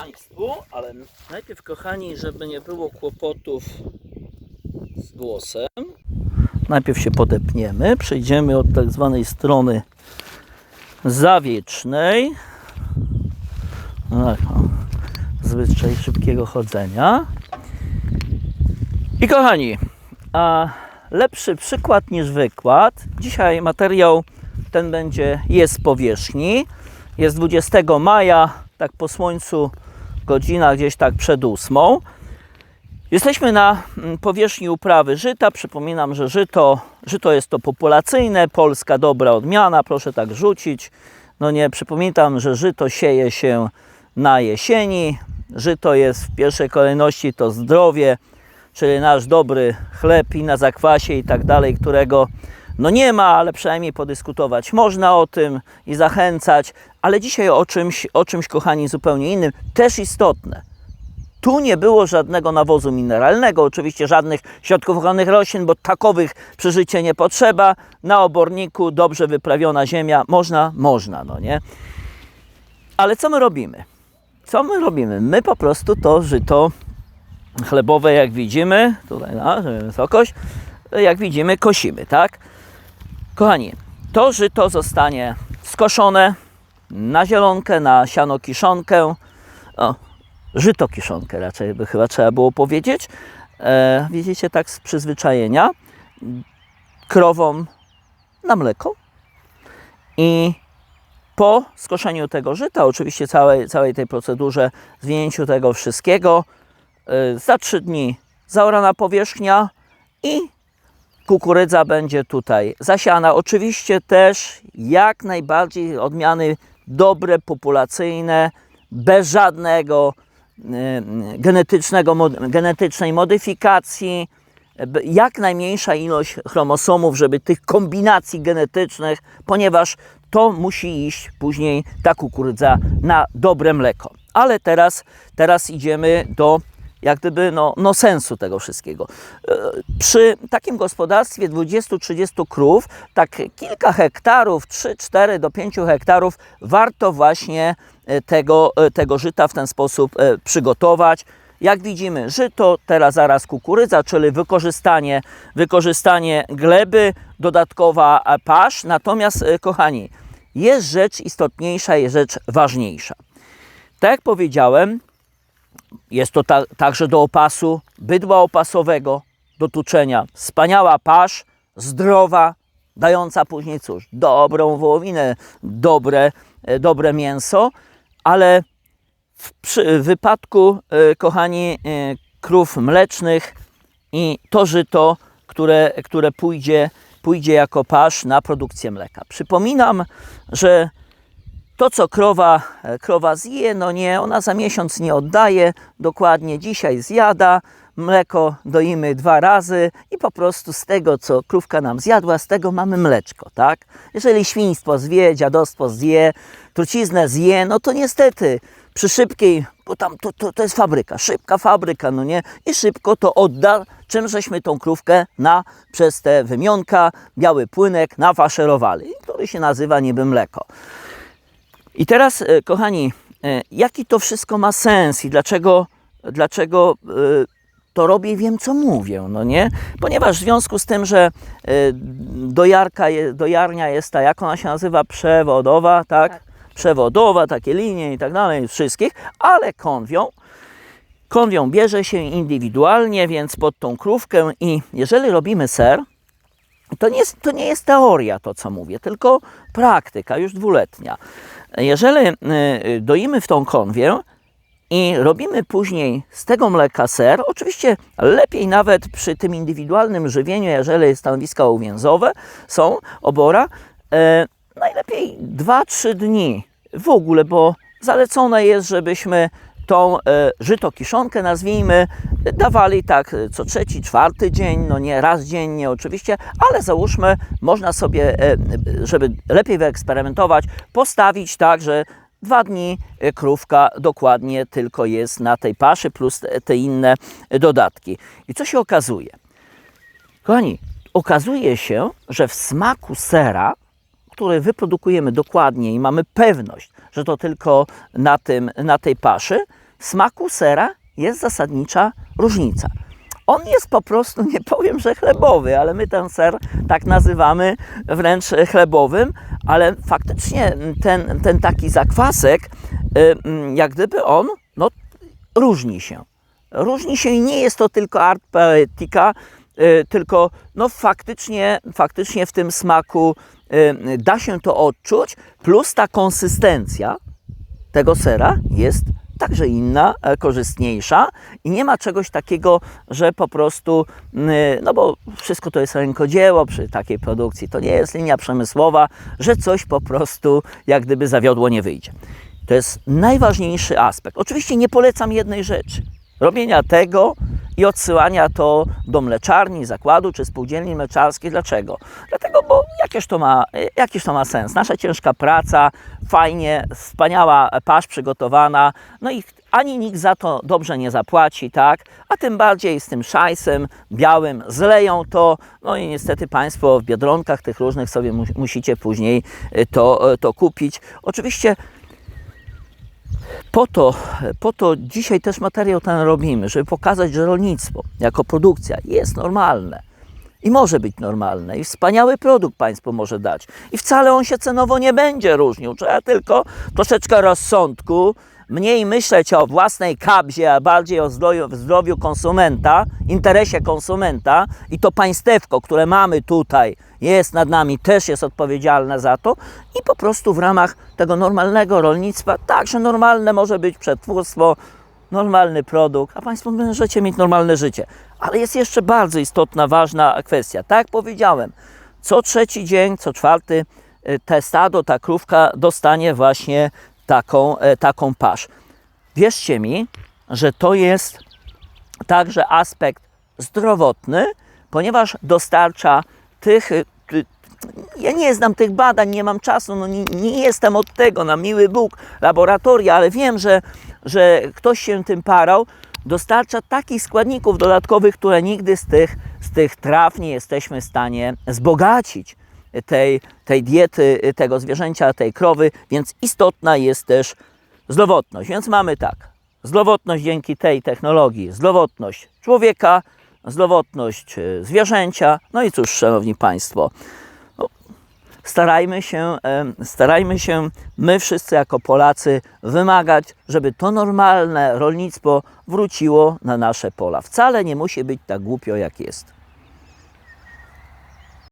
Państwu, ale najpierw kochani, żeby nie było kłopotów z głosem, najpierw się podepniemy, przejdziemy od tak zwanej strony zawiecznej. No tak, o, zwyczaj szybkiego chodzenia. I kochani, a lepszy przykład niż wykład. Dzisiaj materiał ten będzie jest powierzchni. Jest 20 maja, tak po słońcu, godzina gdzieś tak przed ósmą. Jesteśmy na mm, powierzchni uprawy żyta. Przypominam, że żyto, żyto jest to populacyjne, polska dobra odmiana, proszę tak rzucić. No nie, przypominam, że żyto sieje się na jesieni. Żyto jest w pierwszej kolejności to zdrowie, czyli nasz dobry chleb i na zakwasie i tak dalej, którego no nie ma, ale przynajmniej podyskutować można o tym i zachęcać. Ale dzisiaj o czymś, o czymś kochani, zupełnie innym, też istotne. Tu nie było żadnego nawozu mineralnego, oczywiście żadnych środków ochrony roślin, bo takowych przy życie nie potrzeba. Na oborniku dobrze wyprawiona ziemia, można, można, no nie? Ale co my robimy? Co my robimy? My po prostu to żyto chlebowe, jak widzimy, tutaj na wysokość, jak widzimy, kosimy, tak? Kochani, to żyto zostanie skoszone na zielonkę, na siano kiszonkę. O, żyto kiszonkę raczej by chyba trzeba było powiedzieć. E, widzicie, tak z przyzwyczajenia. Krowom na mleko. I po skoszeniu tego żyta, oczywiście całej, całej tej procedurze, zwinięciu tego wszystkiego, e, za trzy dni zaorana powierzchnia i kukurydza będzie tutaj zasiana. Oczywiście też jak najbardziej odmiany dobre, populacyjne, bez żadnego y, genetycznego, mod- genetycznej modyfikacji, jak najmniejsza ilość chromosomów, żeby tych kombinacji genetycznych, ponieważ to musi iść później ta kukurydza na dobre mleko. Ale teraz, teraz idziemy do jak gdyby no, no sensu tego wszystkiego. E, Przy takim gospodarstwie 20-30 krów, tak kilka hektarów, 3-4 do 5 hektarów, warto właśnie e, tego, e, tego żyta w ten sposób przygotować. Jak widzimy, żyto, teraz zaraz kukurydza, czyli wykorzystanie, wykorzystanie gleby, dodatkowa pasz. Natomiast, kochani, jest rzecz istotniejsza, jest rzecz ważniejsza. Tak jak powiedziałem, jest to ta, także do opasu bydła opasowego, do tuczenia. Wspaniała pasz, zdrowa, dająca później cóż, dobrą wołowinę, dobre, e, dobre mięso, ale w przy, wypadku, e, kochani, e, krów mlecznych i to żyto, które, które pójdzie, pójdzie jako pasz na produkcję mleka. Przypominam, że to, co krowa, e, krowa zje, no nie, ona za miesiąc nie oddaje, dokładnie dzisiaj zjada, mleko doimy dwa razy i po prostu z tego, co krówka nam zjadła, z tego mamy mleczko, tak? Jeżeli świństwo zwie, dziadostwo zje, truciznę zje, no to niestety przy szybkiej, bo tam to, to, to jest fabryka, szybka fabryka, no nie? I szybko to odda, czym żeśmy tą krówkę na, przez te wymionka, biały płynek nafaszerowali, który się nazywa niby mleko. I teraz, e, kochani, e, jaki to wszystko ma sens i dlaczego, dlaczego e, to robię i wiem, co mówię, no nie? Ponieważ w związku z tym, że dojarka, dojarnia jest ta, jak ona się nazywa, przewodowa, tak? Tak. Przewodowa, takie linie i tak dalej, wszystkich, ale konwią, konwią bierze się indywidualnie, więc pod tą krówkę i jeżeli robimy ser, to nie, jest, to nie jest teoria to, co mówię, tylko praktyka, już dwuletnia. Jeżeli y, y, doimy w tą konwię i robimy później z tego mleka ser, oczywiście lepiej nawet przy tym indywidualnym żywieniu, jeżeli stanowiska uwięzowe są, obora, e, najlepiej 2-3 dni w ogóle, bo zalecone jest, żebyśmy tą e, żyto kiszonkę, nazwijmy, dawali tak e, co trzeci, czwarty dzień, no nie raz dziennie oczywiście, ale załóżmy, można sobie, e, żeby lepiej wyeksperymentować, postawić tak, że dwa dni krówka dokładnie tylko jest na tej paszy, plus te, inne dodatki. I co się okazuje? Kochani, okazuje się, że w smaku sera, który wyprodukujemy dokładnie i mamy pewność, że to tylko na, tym, na tej paszy, smaku sera jest zasadnicza różnica. On jest po prostu, nie powiem, że chlebowy, ale my ten ser tak nazywamy wręcz chlebowym, ale faktycznie ten, ten taki zakwasek, y, mm, jak gdyby on no, różni się. Różni się i nie jest to tylko art poetica, y, tylko no, faktycznie, faktycznie w tym smaku y, da się to odczuć, plus ta konsystencja tego sera jest także inna, e, korzystniejsza i nie ma czegoś takiego, że po prostu, mm, no bo wszystko to jest rękodzieło przy takiej produkcji, to nie jest linia przemysłowa, że coś po prostu jak gdyby zawiodło nie wyjdzie. To jest najważniejszy aspekt. Oczywiście nie polecam jednej rzeczy. Robienia tego i odsyłania to do mleczarni, zakładu czy spółdzielni mleczarskiej. Dlaczego? Dlatego, bo jakież to ma, jakiż to ma sens? Nasza ciężka praca, fajnie, wspaniała pasz przygotowana, no i ani nikt za to dobrze nie zapłaci, tak? A tym bardziej z tym szajsem białym zleją to, no i niestety Państwo w biedronkach tych różnych sobie mu- musicie później to, to kupić. Oczywiście po to, po to dzisiaj też materiał ten robimy, żeby pokazać, że rolnictwo jako produkcja jest normalne i może być normalne i wspaniały produkt państwo może dać. I wcale on się cenowo nie będzie różnił. Trzeba tylko troszeczkę rozsądku, mniej myśleć o własnej kabzie, a bardziej o zdrowiu, zdrowiu konsumenta, interesie konsumenta i to państewko, które mamy tutaj, jest nad nami, też jest odpowiedzialne za to i po prostu w ramach tego normalnego rolnictwa, także normalne może być przetwórstwo, normalny produkt, a Państwo możecie mieć normalne życie. Ale jest jeszcze bardzo istotna, ważna kwestia. Tak jak powiedziałem, co trzeci dzień, co czwarty y, te stado, ta krówka dostanie właśnie taką, e, taką pasz. Wierzcie mi, że to jest także aspekt zdrowotny, ponieważ dostarcza tych. y, Ja nie znam tych badań, nie mam czasu, no nie, nie jestem od tego, na miły Bóg, laboratoria, ale wiem, że, że ktoś się tym parał. Dostarcza takich składników dodatkowych, które nigdy z tych, z tych traw nie jesteśmy w stanie wzbogacić tej, tej diety tego zwierzęcia, tej krowy, więc istotna jest też zdrowotność. Więc mamy tak, zdrowotność dzięki tej technologii, zdrowotność człowieka, zdrowotność e, zwierzęcia. No i cóż, Szanowni Państwo, no, starajmy się, starajmy się my wszyscy jako Polacy wymagać, żeby to normalne rolnictwo wróciło na nasze pola. Wcale nie musi być tak głupio, jak jest.